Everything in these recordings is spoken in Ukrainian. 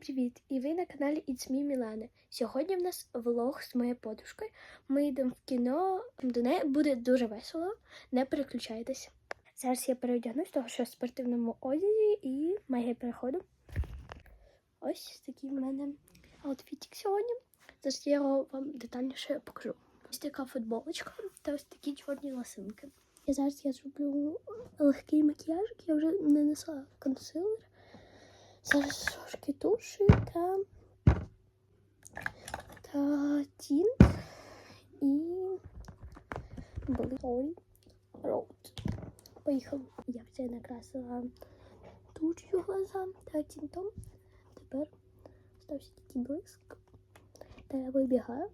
Привіт! І ви на каналі It's Me Мілана. Сьогодні в нас влог з моєю подружкою. Ми йдемо в кіно. До неї буде дуже весело. Не переключайтеся. Зараз я переодягнусь, того що в спортивному одязі і магія переходу. Ось такий в мене аутфітик сьогодні. Зараз я його вам детальніше покажу. Ось така футболочка та ось такі чорні лосинки. І зараз я зроблю легкий макіяж, я вже нанесла консилер. Зараз трошки туші та, та тінт і Blue Road. Поїхали. Я вже накрасила туш'ю глаза та тінтом. Тепер стався такий блиск. Та я вибігаю.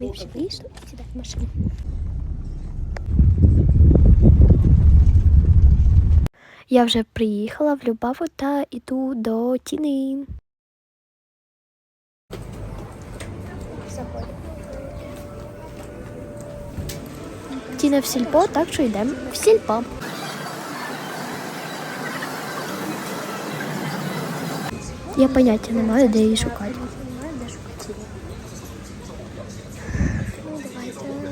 Ми вже вийшли, сідай в машину. Я вже приїхала в Любаву та йду до Тіни. Тіна в сільпо, так що йдемо в сільпо. Я поняття не маю, де її шукати. Де шукати Тіну. Ну,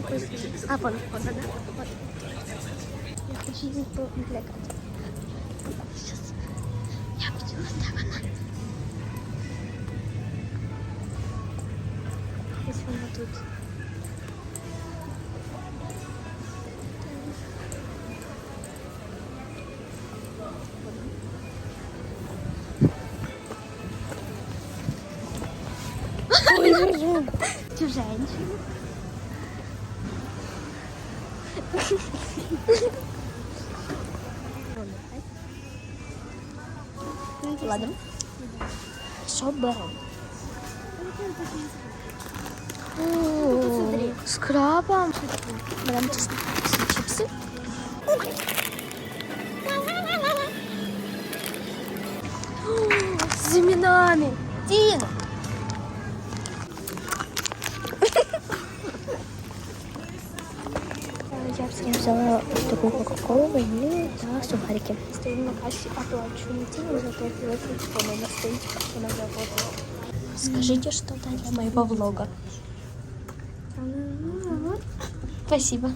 давайте. А, вон, вон она. Вот. Я хочу її повлякати. Сейчас. Я де вона. Ось вона тут. Ой, Чуженщина. Ладно. Що беремо? З крабом. Беремо ці чіпси. З іменами. Тіна. Я взяла ось таку кока-колу, ванілю та сухарики. Стоїмо на касі, оплачу не ціну, зато телефон на стоїть, вона заплатила. Скажите что-то для моего влога. Спасибо.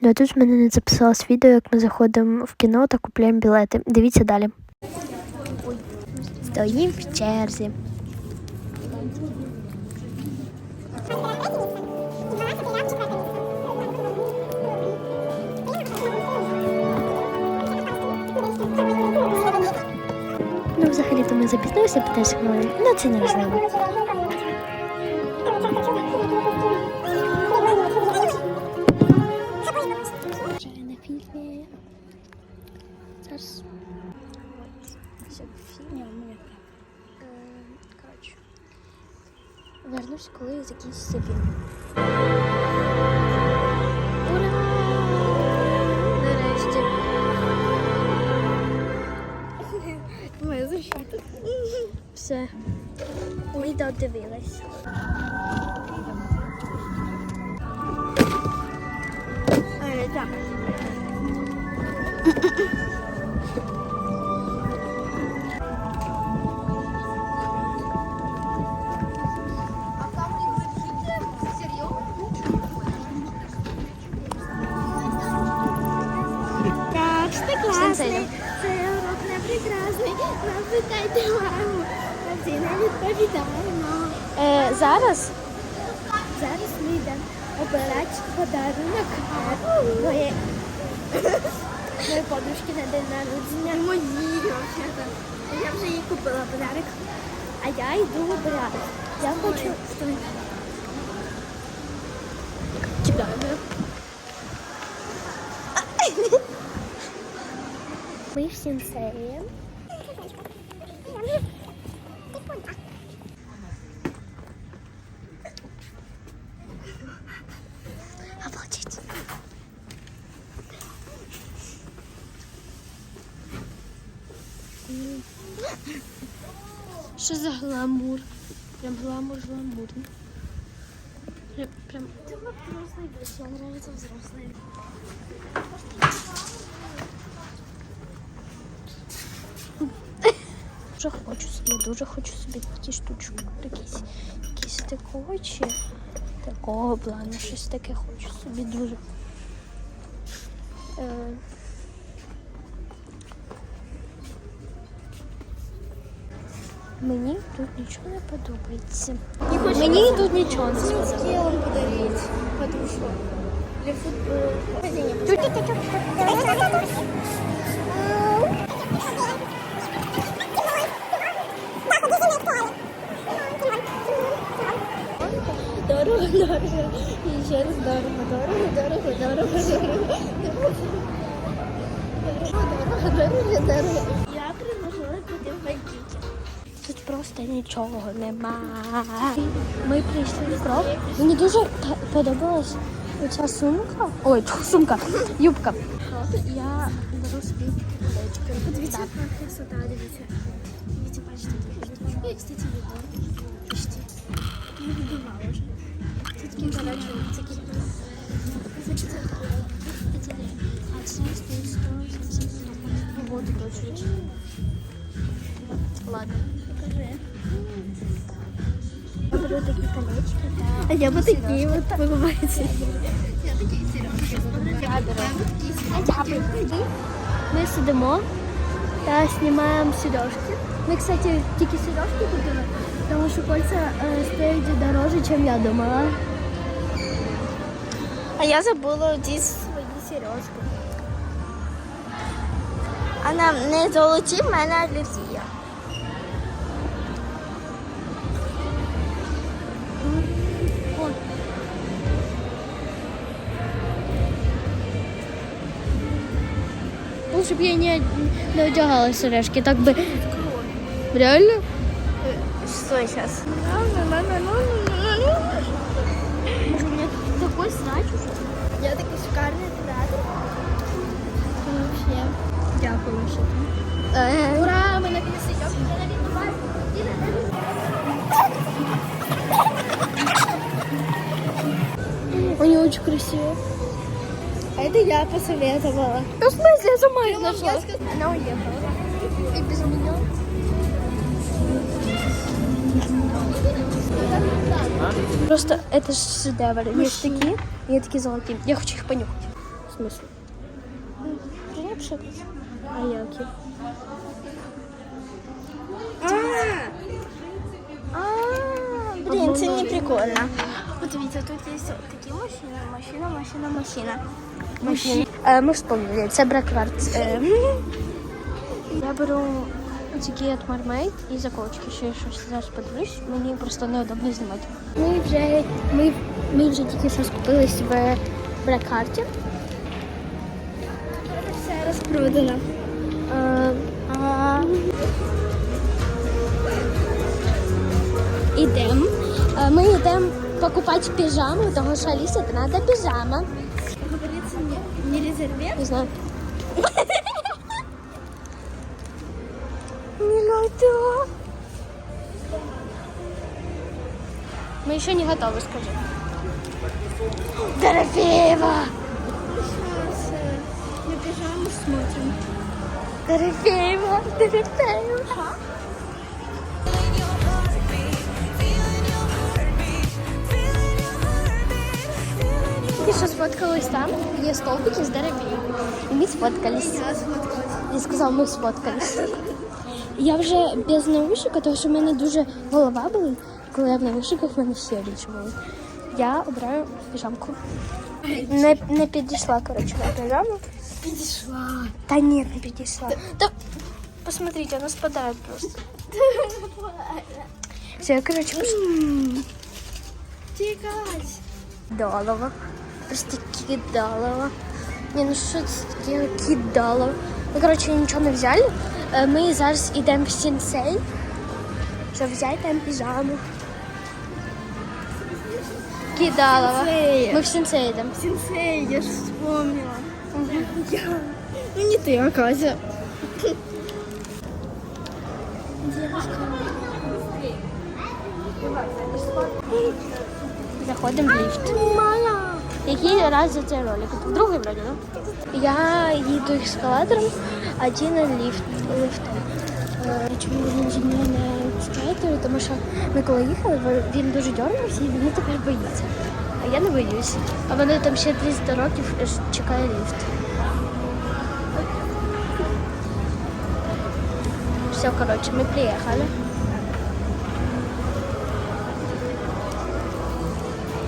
Ну, а тут в мене не записалось відео, як ми заходимо в кіно та купуємо білети. Дивіться далі. Стоїмо в черзі. Ну, взагалі-то ми запізнилися 15 хвилин. Ну, це не важливо. Зараз. Коротше. Вернусь, коли закінчиться фільм. Ми додивились. Е, Так. Так. Сенсей. Це урок не прекрасний. Запитайте маму. Всі не відповідаємо. Е, зараз Зараз ми йдемо обирати подарунок моєї моєї подружки на день народження. Мої, взагалі. Я вже їй купила подарунок. А я йду вибирати. Я хочу. Тебя. Ми в сенсеї. Що за гламур? Прям гламур, гламурний. Прям прям Ты вот взрослый бюст, мне нравится взрослый. дуже хочу собі, я дуже хочу собі такі штучки. Якісь, якісь стикочі. Такого плану, щось таке хочу собі дуже. Е, Мені тут нічого не подобається. Не хочешь Мені тут нічого не с сподобається. телом подарить подушку для футбола. Дорого, дорого. І ще раз дорого, дорого, дорого, дорого, дорого. Дорого, дорого, дорого. Я просто нічого нема. Ми прийшли в кров. Мені дуже п- подобалась оця сумка. Ой, тьфу, сумка, юбка. Я беру собі колечко. Подивіться, яка красота, дивіться. Дивіться, бачите, тут є, кстати, відео. Почти. Не відбивала вже. Це такі, коротше, це такі. Значить, це А це стоїть 170 Вот точно. Ладно. Покажи. Я беру такі колечки. А я бы такие вот покупаете. Я такие сережки Я беру. Ми сидимо та знімаємо сережки. Ми, кстати, тільки сережки купили, тому що кольця е, стоять дороже, ніж я думала. А я забыла здесь свои сережки. Она не золоті, в мене алергія. Лучше б я не, не одягала сережки, так би. Реально? Что сейчас? Может, у такой срач? Я такой шикарный театр. Вообще. Дякую. Ура, мы наконец идем. Они очень красивые. А это я посоветовала. Ну, в смысле, я сама их нашла. Она уехала. И без меня. Просто это же шедевр. Есть такие, и такие золотые. Я хочу их понюхать. В смысле? Принявши. А я окей. А, блин, це не прикольно. Подивіться, тут є такі машини, машина, машина, машина. Машина. Е, ми вспомнили, це бракварц. Е, я беру такі от мармейд і заколочки. Ще я щось зараз подивлюсь. Мені просто неудобно знімати. Ми вже, ми, ми вже тільки що скупились в бракарті. Все розпродано. Е, А, Ідемо. Е, Ми йдемо покупати піжаму, тому що Алісі треба піжама. говорится, не, не резервет. Не знаю. Не надо. Мы еще не готовы, скажи. Дорофеева! Сейчас э, на пижаму смотрим. Дорофеева! Дорофеева! Я что сфоткалась там, где столбики с Дорофеевой. И мы сфоткались. Я. Я сказав, ми сфоткались. Я вже без наушника, тому що в мене дуже голова болить. Коли я в наушниках, в мене ще більше болить. Я обираю піжамку. Не, не підійшла, коротше, на піжаму. Підійшла. Та ні, не підійшла. Та, посмотрите, вона спадає просто. Все, я, коротше, пішла. Тікать. Кидалова. Просто кидалова. Ні, ну що це таке кидалова? Ну, коротше, нічого не взяли. Е, Ми зараз йдемо в сінсей, щоб взяти там піжаму. Кидалова. Сенсей. Ми в сінсей йдемо. Сенсей, я же вспомнила. Я... Ну не ты, а Катя. Заходимо в ліфт. Який раз за цей ролик? Другий вроді, да? Я їду ескалатором, а Діна ліфт, лифтом. Е, Чому він зі мною не скейтер? Тому що ми коли їхали, він дуже дернувся і він тепер боїться. А я не боюсь. А вони там ще 300 років е, ж чекає ліфт. Все, короче, мы приехали.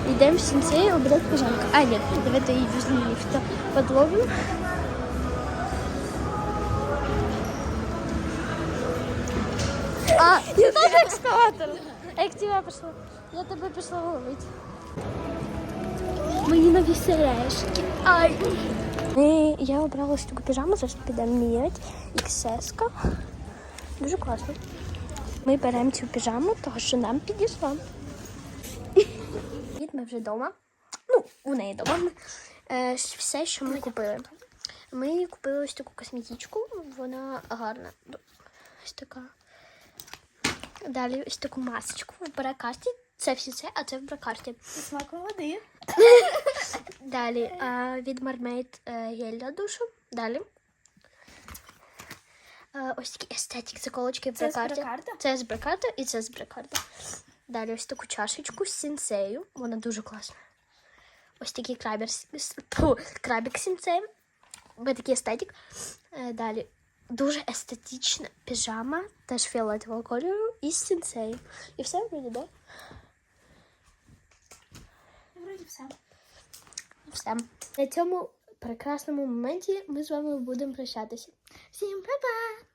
Идем в сенсей убрать пижамку. А, нет, давайте и возле лифта подловим. А, я тоже экскаватор. А я к тебе пошла. Я тебе пішла ловити. Мої нові сережки. Ай. Ми, я обрала ось таку піжаму, зараз підемо міряти. XS. Дуже класно. Ми беремо цю піжаму, тому що нам підійшла. Від ми вже вдома. Ну, у неї вдома. Е, все, що ми купили. Ми купили ось таку косметичку, вона гарна. Ось така. Далі ось таку масочку в бракарті. Це всі це, а це в бракарті. Смак води. Далі е, від е, гель для душу. Далі. Е, ось такі естетик заколочки в Це з бракарті. бракарта? Це з бракарта і це з бракарта. Далі ось таку чашечку з сінсею. Вона дуже класна. Ось такий крабер, тьфу, крабик. Ось такий естетик. Е, далі дуже естетична піжама, теж фіолетового кольору, і з сінсею. І все вроді, да? Вроді все. Все. На цьому прекрасному моменті ми з вами будемо прощатися. Всім па-па!